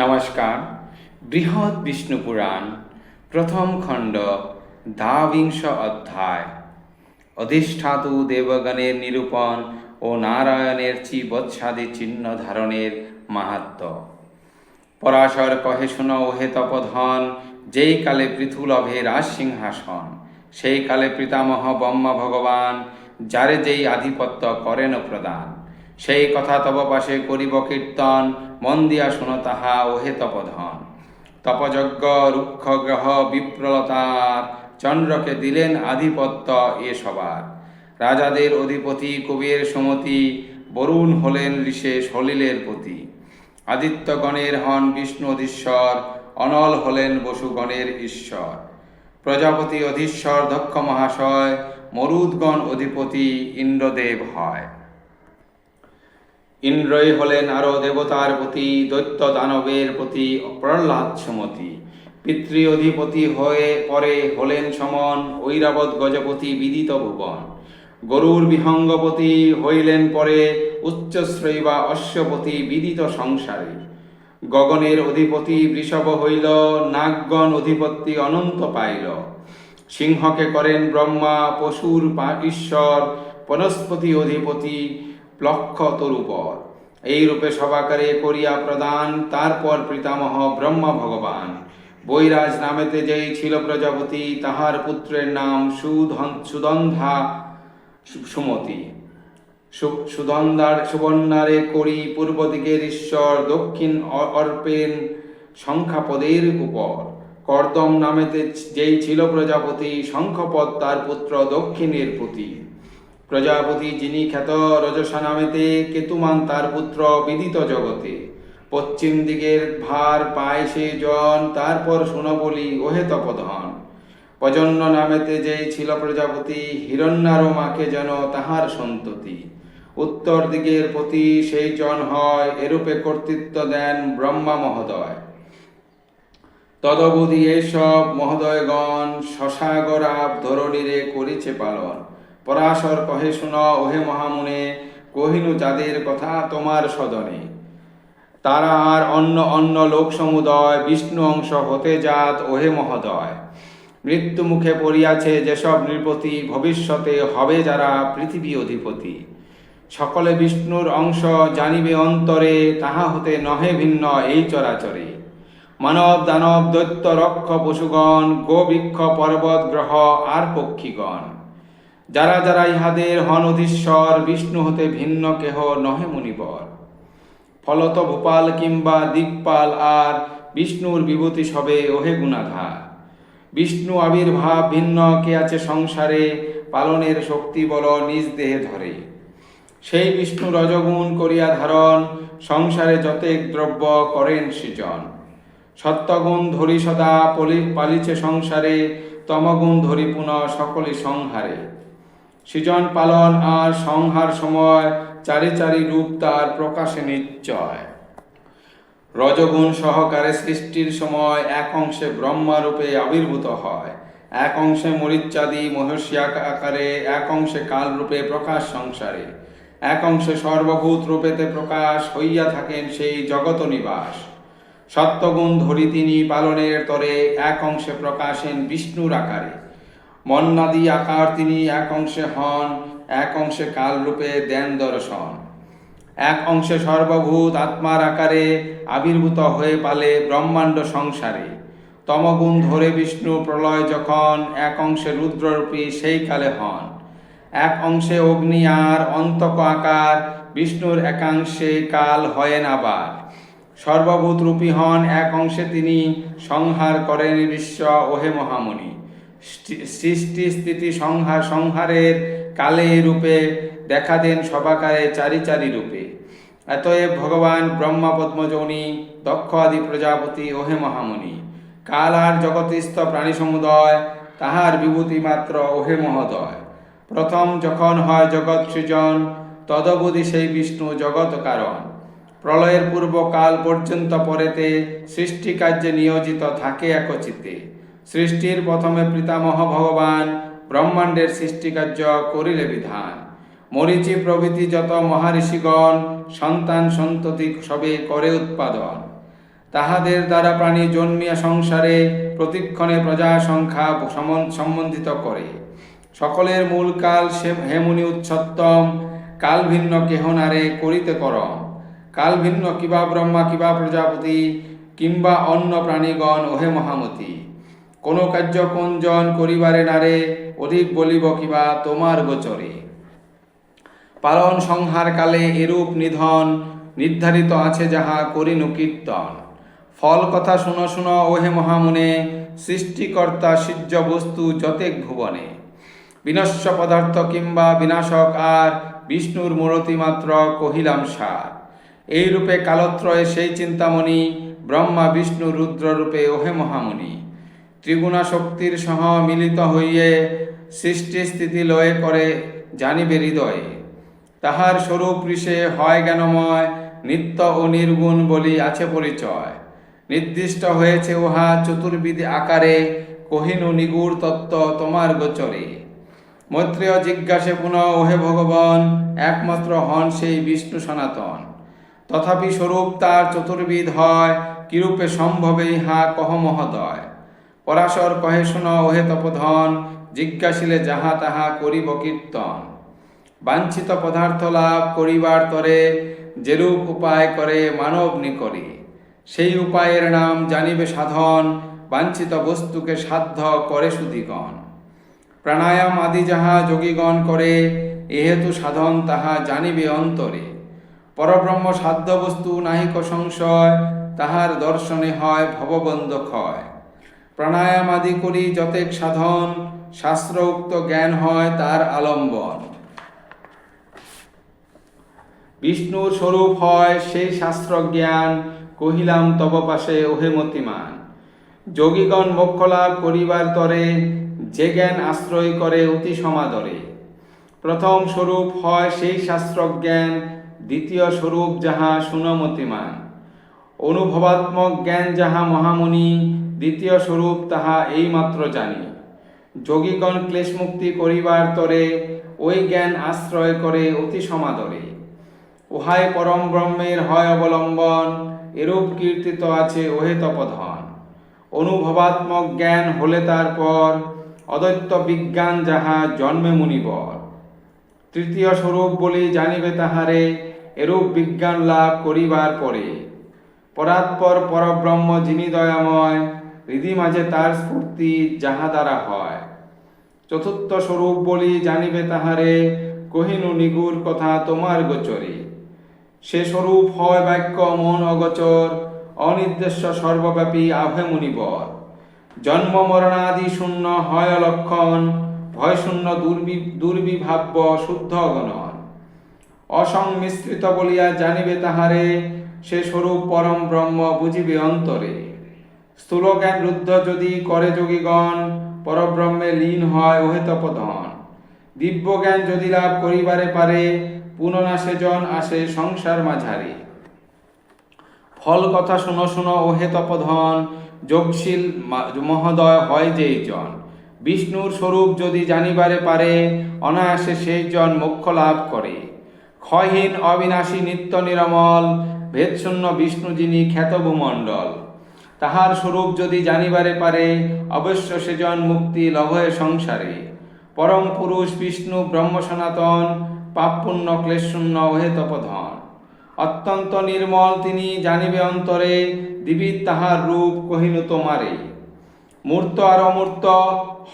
নমস্কার। বৃহৎ বিষ্ণু পুরাণ, প্রথম খণ্ড, দ্বাবিংশ অধ্যায়। অধিষ্ঠাতু দেবগণের নিরূপণ ও নারায়ণের চিবৎসাদি চিহ্ন ধারণের মাহাত্ম। পরাশর কহে শুন ওহে তপধন, যেই কালে পৃথুলভে রাজ সিংহাসন সেই কালে পিতামহ ব্রহ্মা ভগবান, যারে যেই আধিপত্য করেন প্রদান। সেই কথা তব পাশে করিব কীর্তন, মন দিয়া শুন তাহা, ওহে তপধন। তপযজ্ঞ, রুক্ষ গ্রহ, বিপ্রলতার, চন্দ্রকে দিলেন আধিপত্য এ সবার। রাজাদের অধিপতি, কবির সমতি, বরুণ হলেন ঋষে সলিলের পতি। আদিত্যগণের হন বিষ্ণু অধীশ্বর, অনল হলেন বসুগণের ঈশ্বর। প্রজাপতি অধীশ্বর, দক্ষ মহাশয়, মরুদগণ অধিপতি, ইন্দ্রদেব হয়। ইন্দ্রই হলেন আরও দেবতার প্রতি, দৈত্য দানবের প্রতি প্রহ্লাদ সুমতি। পিতৃ অধিপতি হয়ে পরে হলেন সমন ঐরাবত গজপতি বিদিত ভুবন। গরুর বিহঙ্গপতি হইলেন পরে উচ্চশ্রয়ী বা অশ্বপতি বিদিত সংসারে। গগনের অধিপতি বৃষভ হইল, নাগগণ অধিপতি অনন্ত পাইল। সিংহকে করেন ব্রহ্মা, পশুর ঈশ্বর, বনস্পতি অধিপতি লক্ষ তরুপর এই রূপে সভাকারে করিয়া প্রদান, তারপর পিতামহ ব্রহ্মা ভগবান। বৈরাজ নামেতে যেই ছিল প্রজাপতি, তাহার পুত্রের নাম সুধন সুদন্ধা সুমতি। সু- সুধন্দার সুবর্ণারে করি পূর্ব দিকের ঈশ্বর, দক্ষিণ অর্পেন সংখ্যাপদের উপর। কর্দম নামেতে যেই ছিল প্রজাপতি, শঙ্খপদ তার পুত্র দক্ষিণের প্রতি। প্রজাপতি যিনি খ্যাত রজসা নামেতে কেতুমান তার পুত্র বিদিত জগতে। পশ্চিম দিকের ভার পায় সে জন, তারপর শুন বলি ওহে তপধন। প্রজন্য নামেতে যেই ছিল প্রজাপতি হিরণ্যার মাকে যেন তাহার সন্ততি। উত্তর দিকের প্রতি সেই জন হয়, এরূপে কর্তৃত্ব দেন ব্রহ্মা মহোদয়। তদবধি এসব মহোদয়গণ শশাগরাব ধরণীরে করিছে পালন। পরাশর কহে, শুন ওহে মহামুনে, কহিনু যাদের কথা তোমার সদনে। তারা আর অন্য অন্য লোক সমুদয়, বিষ্ণু অংশ হতে যাত, ওহে মহোদয়। মৃত্যু মুখে পড়িয়াছে যেসব নৃপতি, ভবিষ্যতে হবে যারা পৃথিবী অধিপতি। সকলে বিষ্ণুর অংশ জানিবে অন্তরে, তাহা হতে নহে ভিন্ন এই চরাচরে। মানব, দানব, দৈত্য, রক্ষ, পশুগণ, গোবৃক্ষ, পর্বত, গ্রহ, আর পক্ষীগণ। যারা যারা ইহাদের হন অধীশ্বর, বিষ্ণু হতে ভিন্ন কেহ নহে মুনিবর। ফলত ভূপাল কিংবা দিকপাল আর বিষ্ণুর বিভূতি সবে ওহে গুণাধার বিষ্ণু আবির্ভাব ভিন্ন কে আছে সংসারে, পালনের শক্তি বল নিজ দেহে ধরে। সেই বিষ্ণু রজগুণ করিয়া ধারণ, সংসারে যতেক দ্রব্য করেন সৃজন। সত্যগুণ ধরি সদা, পলি পালিছে সংসারে, তমগুণ ধরি পুনঃ সকলে সংহারে। সৃজন পালন আর সংহার সময় চারি চারি রূপ তার প্রকাশে নিশ্চয়। রজগুণ সহকারে সৃষ্টির সময় এক অংশে ব্রহ্মারূপে আবির্ভূত হয়, এক অংশে মরিচ্চাদি মহর্ষি আকারে, এক অংশে কাল রূপে প্রকাশ সংসারে, এক অংশে সর্বভূত রূপেতে প্রকাশ হইয়া থাকেন সেই জগত নিবাস। সত্যগুণ ধরি তিনি পালনের তরে এক অংশে প্রকাশেন বিষ্ণুর আকারে। মন্নাদি আকার তিনি এক অংশে হন, এক অংশে কাল রূপে দেন দর্শন। এক অংশে সর্বভূত আত্মার আকারে আবির্ভূত হয়ে পালে ব্রহ্মাণ্ড সংসারে। তমগুণ ধরে বিষ্ণু প্রলয় যখন এক অংশে রুদ্ররূপী সেই কালে হন। এক অংশে অগ্নি আর অন্তক আকার বিষ্ণুর একাংশে কাল হয়েন আবার। সর্বভূত রূপী হন এক অংশে তিনি, সংহার করেন বিশ্ব ওহে মহামণি। সৃষ্টি- স্থিতি সংহার সংহারের কালে রূপে দেখা দেন সবাকারে চারি চারি রূপে। এতএব ভগবান ব্রহ্মা পদ্মযৌনি দক্ষ আদি প্রজাপতি, ওহে মহামণি কাল আর জগতিস্থ প্রাণী সমুদয়, তাহার বিভূতি মাত্র, ওহে মহোদয়। প্রথম যখন হয় জগৎ সৃজন, তদবধি সেই বিষ্ণু জগৎ কারণ। প্রলয়ের পূর্ব কাল পর্যন্ত পরেতে সৃষ্টি কার্যে নিয়োজিত থাকে একচিতে। সৃষ্টির প্রথমে পিতামহ ভগবান, ব্রহ্মাণ্ডের সৃষ্টিকার্য করিলে বিধান। মরিচি প্রভৃতি যত মহারিষিগণ সন্তান সন্ততি সবে করে উৎপাদন। তাহাদের দ্বারা প্রাণী জন্মিয়া সংসারে প্রতিক্ষণে প্রজা সংখ্যা সম্বন্ধিত করে। সকলের মূল কাল সে হেমুনি উচ্ছত্তম, কাল ভিন্ন কেহ নারে করিতে করম। কাল ভিন্ন কিবা ব্রহ্মা কিবা প্রজাপতি কিংবা অন্য প্রাণীগণ, ওহে মহামতি। কোন কার্য কোনজন করিবারে নারে, অধিক বলিব কিবা তোমার গোচরে। পালন সংহার কালে এরূপ নিধন নির্ধারিত আছে যাহা করিনু কীর্তন। ফল কথা শুনো শুনো ওহে মহামুনে, সৃষ্টিকর্তা সিজ্জ বস্তু যতেক ভুবনে। বিনশ্য পদার্থ কিংবা বিনাশক আর বিষ্ণুর মূরতি মাত্র কহিলাম সার। এই রূপে কালত্রয়ে সেই চিন্তামণি ব্রহ্মা, বিষ্ণু, রুদ্র রূপে ওহে মহামুনি। ত্রিগুণা শক্তির সহ মিলিত হইয়ে সৃষ্টি স্থিতি লয়ে করে জানিবে হৃদয়ে। তাহার স্বরূপ ঋষে হয় জ্ঞানময়, নিত্য ও নির্গুণ বলি আছে পরিচয়। নির্দিষ্ট হয়েছে উহা চতুর্বিধি আকারে, কহিনু নিগুড় তত্ত্ব তোমার গোচরে। মৈত্রেয় জিজ্ঞাসে পুনঃ, ওহে ভগবান, একমাত্র হন সেই বিষ্ণু সনাতন। তথাপি স্বরূপ তার চতুর্বিধ হয়, কিরূপে সম্ভবে ইহা কহ মহোদয়? পরাশর কহে শুন ওহে তপধন, জিজ্ঞাসিলে যাহা তাহা করিব কীর্তন। বাঞ্ছিত পদার্থ লাভ করিবার তরে যেরূপ উপায় করে মানব নিকরে সেই উপায়ের নাম জানিবে সাধন, বাঞ্ছিত বস্তুকে সাধ্য করে সুধিগণ। প্রাণায়াম আদি যাহা যোগীগণ করে এহেতু সাধন তাহা জানিবে অন্তরে। পরব্রহ্ম সাধ্য বস্তু নাহিক সংশয় তাহার দর্শনে হয় ভববন্ধ ক্ষয়। প্রাণায়াম আদি করি যতেক সাধন, শাস্ত্রোক্ত জ্ঞান হয় তার আলম্বন। বিষ্ণুর স্বরূপ হয় সেই শাস্ত্র জ্ঞান কহিলাম তব পাশে ওহে মতিমান। যোগীগণ মোক্ষ লাভ করিবার তরে যে জ্ঞান আশ্রয় করে অতি সমাদরে। প্রথম স্বরূপ হয় সেই শাস্ত্র জ্ঞান দ্বিতীয় স্বরূপ যাহা সুনমতিমান অনুভবাত্মক জ্ঞান যাহা মহামুনি দ্বিতীয় স্বরূপ তাহা এইমাত্র জানি। যোগীগণ ক্লেশমুক্তি করিবার তরে ওই জ্ঞান আশ্রয় করে অতি সমাদরে। উহাই পরম ব্রহ্মের হয় অবলম্বন, এরূপ কীর্তিত আছে ওহে তপধন। অনুভবাত্মক জ্ঞান হলে তারপর অদৈত্য বিজ্ঞান যাহা জন্মে মুনিবর। তৃতীয় স্বরূপ বলি জানিবে তাহারে, এরূপ বিজ্ঞান লাভ করিবার পরে। পরাৎপর পরব্রহ্ম যিনি দয়াময় হৃদি মাঝে তার স্ফূর্তি যাহা দ্বারা হয়। চতুর্থ স্বরূপ বলি জানিবে তাহারে, কহিনু নিগুর কথা তোমার গোচরে। সে স্বরূপ হয় বাক্য মন অগোচর, অনির্দেশ্য সর্বব্যাপী আভে মুনিবর। জন্ম মরণাদি শূন্য হয় লক্ষণ ভয় শূন্য দুর্বি, দুর্বিভাব্য শুদ্ধ গণন। অসংমিশ্রিত বলিয়া জানিবে তাহারে, সে স্বরূপ পরম ব্রহ্ম বুঝিবে অন্তরে। স্থূল জ্ঞান রুদ্ধ যদি করে যোগীগণ, পরব্রহ্মে লীন হয় ওহে তপধন দিব্য জ্ঞান যদি লাভ করিবারে পারে পুননাশে জন আসে সংসার মাঝারে। ফল কথা শুনো শুনো ওহে তপধন যোগশীল মহোদয় হয় যেই জন। বিষ্ণুর স্বরূপ যদি জানিবারে পারে, অনায়াসে সেই জন মোক্ষ লাভ করে। ক্ষয়হীন, অবিনাশী, নিত্য নিরমল, ভেদশূন্য বিষ্ণু যিনি খ্যাত ভূমণ্ডল তাহার স্বরূপ যদি জানিবারে পারে, অবশ্য সেজন মুক্তি লভয়ে সংসারে। পরম পুরুষ বিষ্ণু ব্রহ্ম সনাতন, পাপপুণ্য ক্লেশশূন্য ওহে অত্যন্ত নির্মল তিনি জানিবে অন্তরে, দিবি তাহার রূপ কহিনু তোমারে। মূর্ত আর অমূর্ত,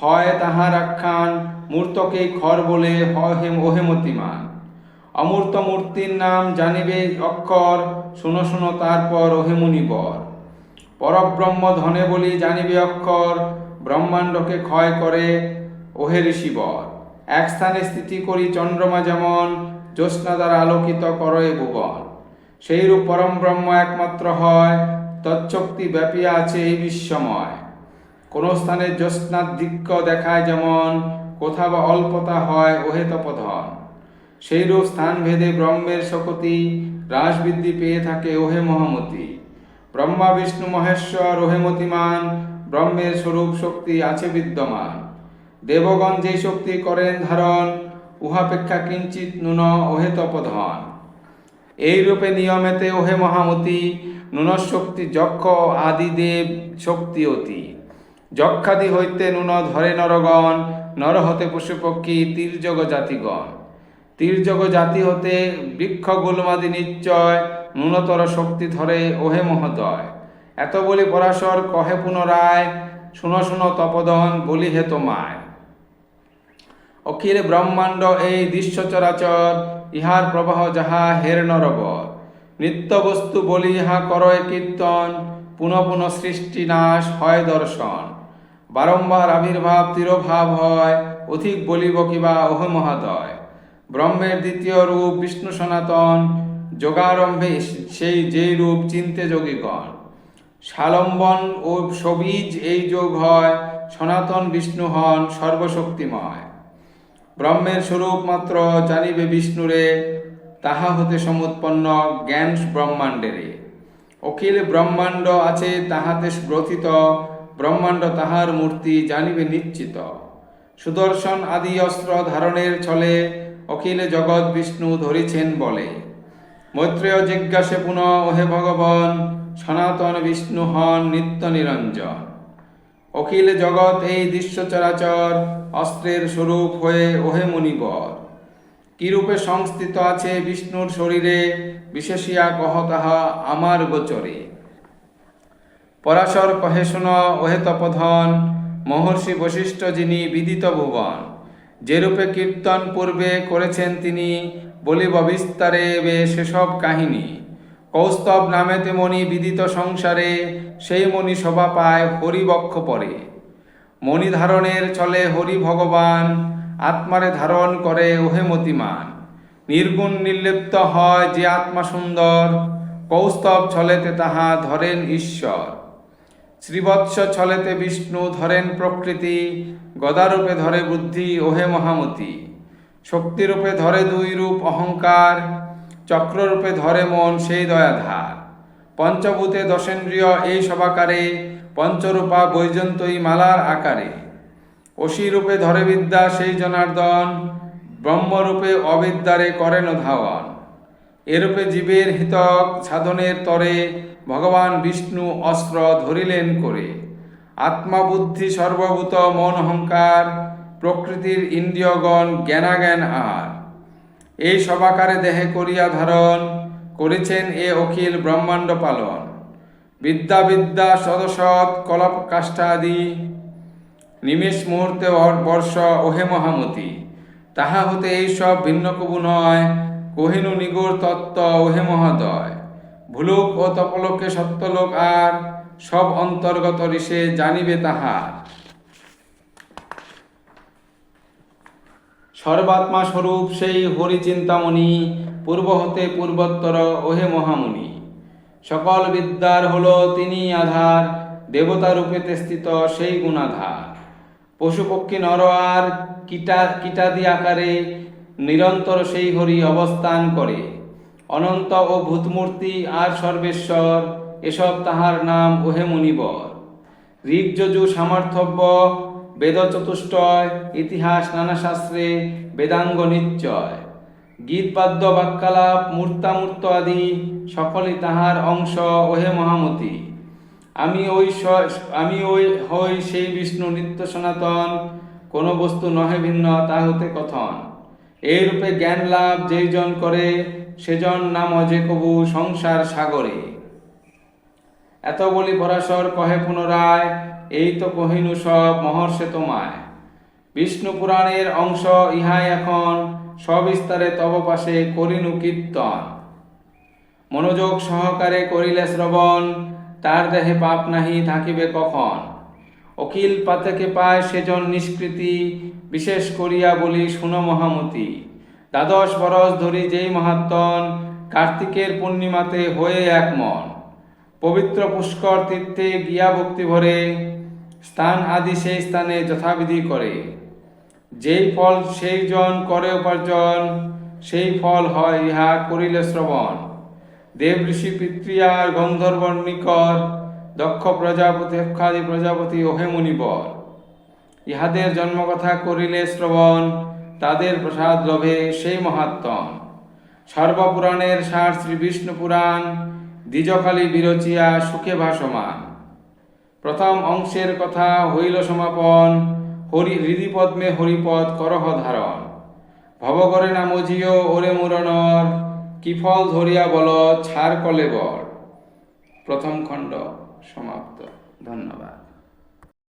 হয় তাহার আখ্যান, মূর্তকে খর বলে হেম ওহেমতিমান অমূর্ত মূর্তির নাম জানিবে অক্ষর, শুনো শুনো তারপর ওহেমুনিবর পরব্রহ্ম ধনে বলি জানিবে অক্ষর, ব্রহ্মাণ্ডকে ক্ষয় করে, ওহে ঋষিবর। এক স্থানে স্থিতি করি চন্দ্রমা যেমন, জ্যোৎস্না দ্বারা আলোকিত করয়ে ভুবন। সেইরূপ পরম ব্রহ্ম একমাত্র হয়, তৎশক্তি ব্যাপিয়া আছে এই বিশ্বময়। কোন স্থানে জ্যোৎস্নাধিক্য দেখায় যেমন, কোথা বা অল্পতা হয় ওহে তপধন। সেইরূপ স্থান ভেদে ব্রহ্মের শকতি হ্রাস বৃদ্ধি পেয়ে থাকে ওহে মহামতি। ব্রহ্মা বিষ্ণু মহেশ্বর ওহে মতিমান ব্রহ্মের স্বরূপ শক্তি আছে বিদ্যমান। দেবগণ যেই শক্তি করেন ধারণ, উহাপেক্ষা কিঞ্চিত নুন ওহে তপধন। এই রূপে নিয়মেতে ওহে মহামতি নুনশক্তি যক্ষ আদিদেব শক্তি অতি। যক্ষাদি হইতে নুন ধরে নরগণ, নর হতে পশুপক্ষী তীর্যগ জাতিগণ তীর্যগ জাতি হতে বৃক্ষ গুলমাদি নিশ্চয় ন্যূনতর শক্তি ধরে, ওহে মহোদয়, এত বলি পরাশর কহে পুনরায়, শুনো শুনো তপদন বলি হে তোমায়। অখিল ব্রহ্মাণ্ড এই দৃশ্য চরাচর, ইহার প্রবাহ যাহা হের নরবর। নিত্য বস্তু বলি ইহা করয় কীর্তন, পুনঃ পুনঃ সৃষ্টি নাশ হয় দর্শন। বারম্বার আবির্ভাব, তিরোভাব হয়, অধিক বলিব কিবা, ওহ মহাদয়। ব্রহ্মের দ্বিতীয় রূপ, বিষ্ণু সনাতন যোগারম্ভে সেই যেই রূপ চিনতে যোগীগণ সালম্বন ও সবীজ এই যোগ হয়, সনাতন বিষ্ণু হন সর্বশক্তিময়। ব্রহ্মের স্বরূপ মাত্র জানিবে বিষ্ণুরে তাহা হতে সমুৎপন্ন জ্ঞান ব্রহ্মাণ্ডেরে অখিল ব্রহ্মাণ্ড আছে তাহাতে গ্রথিত ব্রহ্মাণ্ড তাহার মূর্তি জানিবে নিশ্চিত। সুদর্শন আদি অস্ত্র ধারণের ছলে অখিলে জগৎ বিষ্ণু ধরিছেন বলে। মৈত্রেয় জিজ্ঞাসে পুনঃ, ওহে ভগবান, সনাতন বিষ্ণু হন নিত্য নিরঞ্জন। অখিল জগৎ এই দৃশ্য চরাচর অস্ত্রের স্বরূপ হয়ে, ওহে মুনিবর। কিরূপে সংস্থিত আছে বিষ্ণুর শরীরে, বিশেষিয়া কহ তাহা আমার গোচরে। পরাশর কহে, শুন, ওহে তপধন, মহর্ষি বশিষ্ঠ যিনি বিদিত ভুবন যেরূপে কীর্তন পূর্বে করেছেন তিনি বলিব বিস্তারে বে সেসব কাহিনী। কৌস্তব নামেতে মণি বিদিত সংসারে, সেই মণি শোভা পায় হরিবক্ষ পরে। মণি ধারণের চলে হরি ভগবান, আত্মারে ধারণ করে ওহে মতিমান। নির্গুণ নির্লিপ্ত হয় যে আত্মা সুন্দর, কৌস্তব ছলেতে তাহা ধরেন ঈশ্বর। শ্রীবৎস ছলেতে বিষ্ণু ধরেন প্রকৃতি, গদারূপে ধরে বুদ্ধি ওহে মহামতি। শক্তিরূপে ধরে দুই রূপ অহংকার চক্ররূপে ধরে মন সেই দয়াধার। পঞ্চভূতে দশেন্দ্রিয় এই সবাকারে, পঞ্চরূপা বৈজন্তই মালার আকারে। অসিরূপে ধরে বিদ্যা সেই জনার্দন, ব্রহ্মরূপে অবিদ্যারে করেন ধাওয়ান। এরূপে জীবের হিতক সাধনের তরে ভগবান বিষ্ণু অস্ত্র ধরিলেন করে। আত্মা বুদ্ধি সর্বভূত মন অহংকার প্রকৃতির ইন্দ্রিয়গণ জ্ঞানাজ্ঞান আর। এই সবাকারে দেহে করিয়া ধারণ করেছেন এ অখিল ব্রহ্মাণ্ড পালন। বিদ্যা বিদ্যা সদসৎ কলপ কাষ্ঠাদি নিমেষ মুহূর্তে বর্ষ ওহে মহামতি। তাহা হতে এইসব ভিন্ন কবু নয়, কহিনু নিগর তত্ত্ব ওহে মহোদয়। ভুলুক ও তপলোকে সত্যলোক আর, সব অন্তর্গত ঋষে জানিবে তাহার। সর্বাত্মা স্বরূপ সেই হরিচিন্তামণি পূর্ব হতে পূর্বোত্তর, ওহে মহামুনি। সকল বিদ্যার হল তিনি আধার, দেবতা রূপেতে স্থিত সেই গুণাধার। পশুপক্ষী নর আর কীটা, কীটাদি আকারে নিরন্তর সেই হরি অবস্থান করে। অনন্ত ও ভূতমূর্তি আর সর্বেশ্বর, এসব তাহার নাম, ওহে মুনিবর। ঋগযজু সামর্থব্য বেদ চতুষ্টয় ইতিহাস নানা শাস্ত্রে বেদাঙ্গ নিশ্চয়। গীত বাদ্য বাক্যালাপ, মূর্তামূর্ত আদি, সকলই তাহার অংশ, ওহে মহামতি। আমি ওই আমি ওই, হই সেই বিষ্ণু নিত্য সনাতন, কোন বস্তু নহে ভিন্ন, তা হতে কথন। এইরূপে জ্ঞান লাভ যেই জন করে, সেজন নাম অজে কবু সংসার সাগরে। এত বলি পরাশর কহে পুনরায় এই তো কহিনু সব মহর্ষে তোমায়। বিষ্ণু পুরাণের অংশ ইহাই এখন, সবিস্তারে তব পাশে করিনু কীর্তন। মনোযোগ সহকারে করিলে শ্রবণ, তার দেহে পাপ নাহি থাকিবে কখন। অখিল পাতেকে পায় সেজন নিষ্কৃতি, বিশেষ করিয়া বলি শুনো মহামতি। দ্বাদশ বরস ধরি যেই মহাত্মন, কার্তিকের পূর্ণিমাতে হয়ে এক মন। পবিত্র পুষ্কর তীর্থে গিয়া ভক্তি ভরে স্থান আদি সেই স্থানে যথাবিধি করে। যেই ফল সেই জন করে উপার্জন, সেই ফল হয় ইহা করিলে শ্রবণ। দেব ঋষি পিতৃয়ার গন্ধর্ব নিকর দক্ষ প্রজাপতি অক্ষাদি প্রজাপতি, ওহে মুনিবর। ইহাদের জন্মকথা করিলে শ্রবণ, তাদের প্রসাদ লভে সেই মহাত্মন। সর্বপুরাণের সার শ্রী বিষ্ণু পুরাণ দ্বিজখালি বিরচিয়া সুখে ভাসমান। প্রথম অংশের কথা হইল সমাপন, হরি, হৃদিপদ্মে হরিপদ করহ ধারণ। ভবগরে নামজিও ওরে মুরনর কিফল ধরিয়া বল, ছাড় কলে বর। প্রথম খণ্ড সমাপ্ত। ধন্যবাদ।